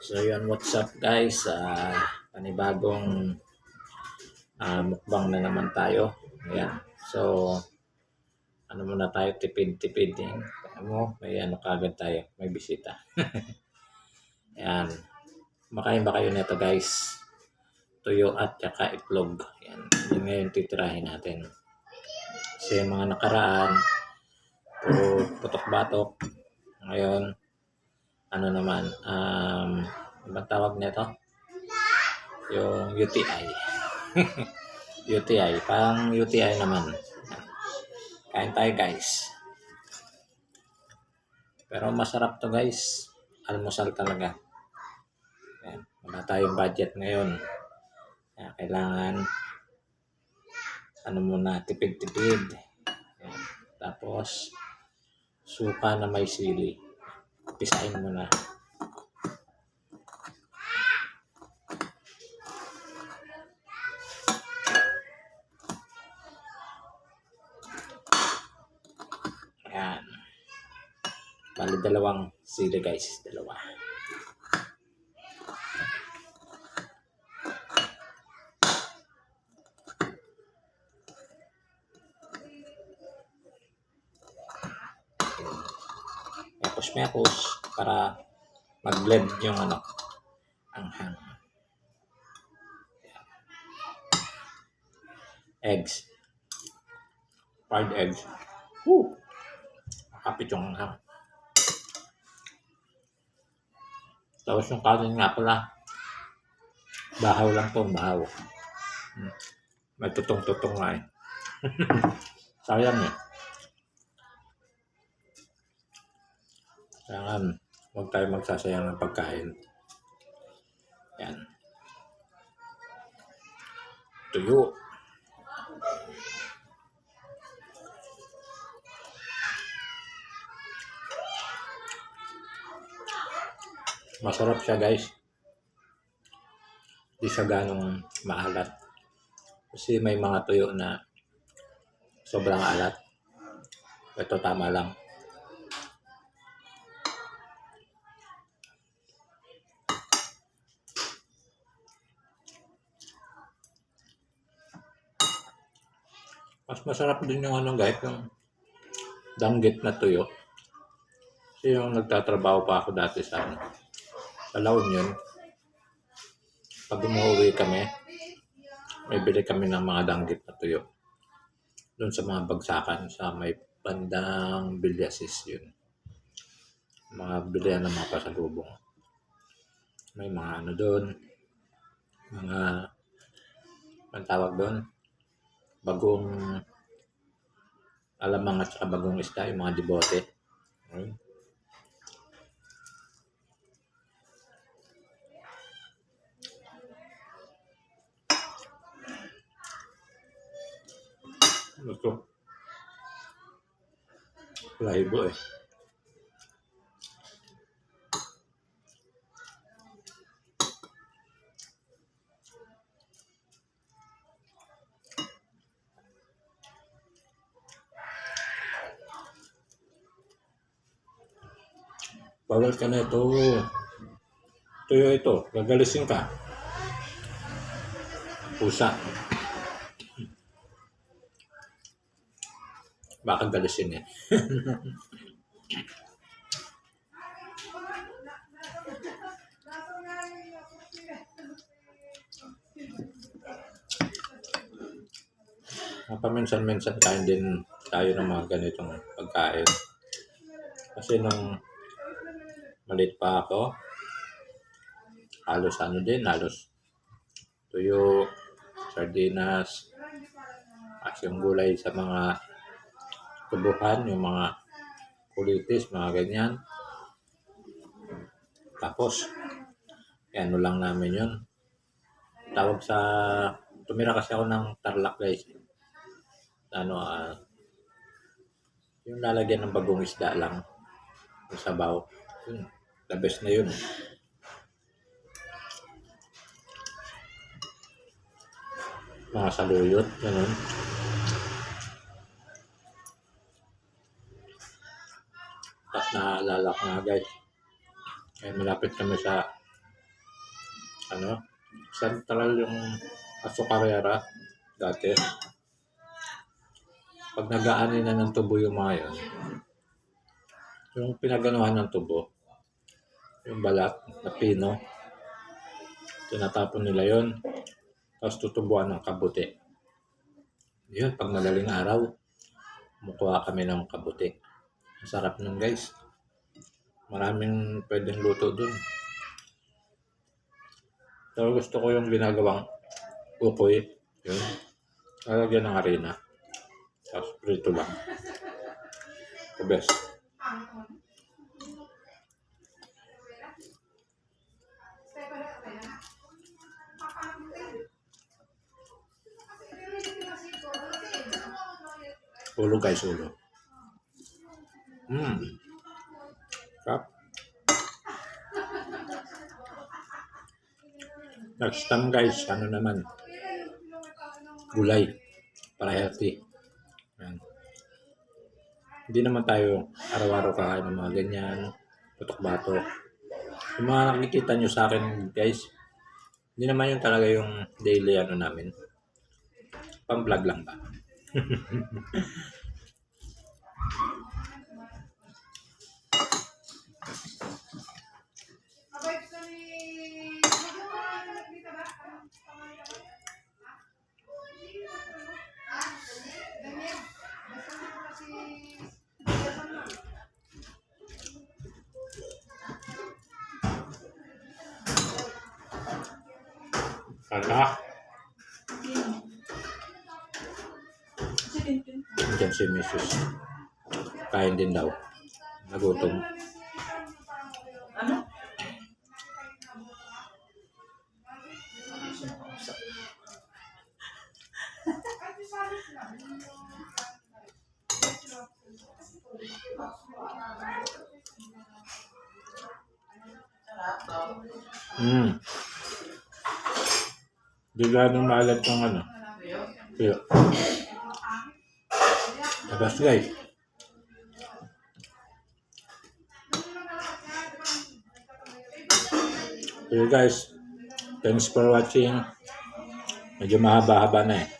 So yun, what's up guys? Uh, panibagong uh, mukbang na naman tayo. Ayan. So, ano muna tayo, tipid-tipid din. Alam mo, may ano kagad tayo, may bisita. Ayan. Makain ba kayo nito guys? Tuyo at saka itlog. Ayan. Yun ngayon titirahin natin. Kasi yung mga nakaraan, puro putok-batok. Ngayon, ano naman, um, ibang tawag nito? Yung UTI. UTI, pang UTI naman. Kain tayo guys. Pero masarap to guys. Almusal talaga. Yan. Wala tayong budget ngayon. Kaya kailangan ano muna, tipid-tipid. Tapos, suka na may sili pisain mo na. Ayan. Bali dalawang sili guys. Dalawa. Mekos-mekos para mag-blend yung ano, anghang. Eggs. Fried eggs. Woo! Kapit yung anghang. Tapos yung kanin nga pala, bahaw lang to, bahaw. Hmm. May tutong-tutong nga eh. Sayang eh. Kailangan huwag tayo magsasayang ng pagkain. Yan. Tuyo. Masarap siya guys. Di siya ganong maalat. Kasi may mga tuyo na sobrang alat. Ito tama lang. Mas masarap din yung ano guys, yung danggit na tuyo. Kasi yung nagtatrabaho pa ako dati sa ano, sa La Union. Pag umuwi kami, may bili kami ng mga danggit na tuyo. Doon sa mga bagsakan, sa may bandang Bilyasis yun. Mga bilihan ng mga pasalubong. May mga ano doon, mga, ang tawag doon, bagong alamang at saka bagong isda, yung mga dibote. Ayun. Ano to? Laibo eh. Bawal ka na ito. Tuyo ito. Gagalisin ka. Pusa. Baka galisin eh. Paminsan-minsan kain din tayo ng mga ganitong pagkain. Kasi nung maliit pa ako, halos ano din, halos tuyo, sardinas, at yung gulay sa mga tubuhan, yung mga kulitis, mga ganyan. Tapos, ano lang namin yun. Tawag sa, tumira kasi ako ng tarlac guys. Ano, ah, yung lalagyan ng bagong isda lang. Yung sabaw. Yun, the best na yun. Mga saluyot, ganun. Tapos naalala ko nga guys, eh, malapit kami sa ano, central yung asukarera dati. Pag nag-aani na ng tubo yung mga yun, yung pinaganuhan ng tubo, yung balat na pino, tinatapon nila yon tapos tutubuan ng kabuti. Yun, pag madaling araw, mukuha kami ng kabuti. Masarap nun guys. Maraming pwedeng luto dun. Pero gusto ko yung ginagawang ukoy. Yun. Lalagyan ng harina. Tapos prito lang. The best. Ulo guys, ulo. Mmm. Kap. Next time guys, ano naman, gulay para healthy. Yan. Hindi naman tayo araw-araw kakain ng mga ganyan, putok-batok. Yung mga nakikita nyo sa akin guys, hindi naman yun talaga yung daily ano namin. Pang-vlog lang ba? Kala, Diyan si Mrs. Kain din daw. Nagutom. Ano? Mm. Di ganong maalat ng ano. Kaya. Labas guys. So guys, thanks for watching. Medyo mahaba-haba na eh.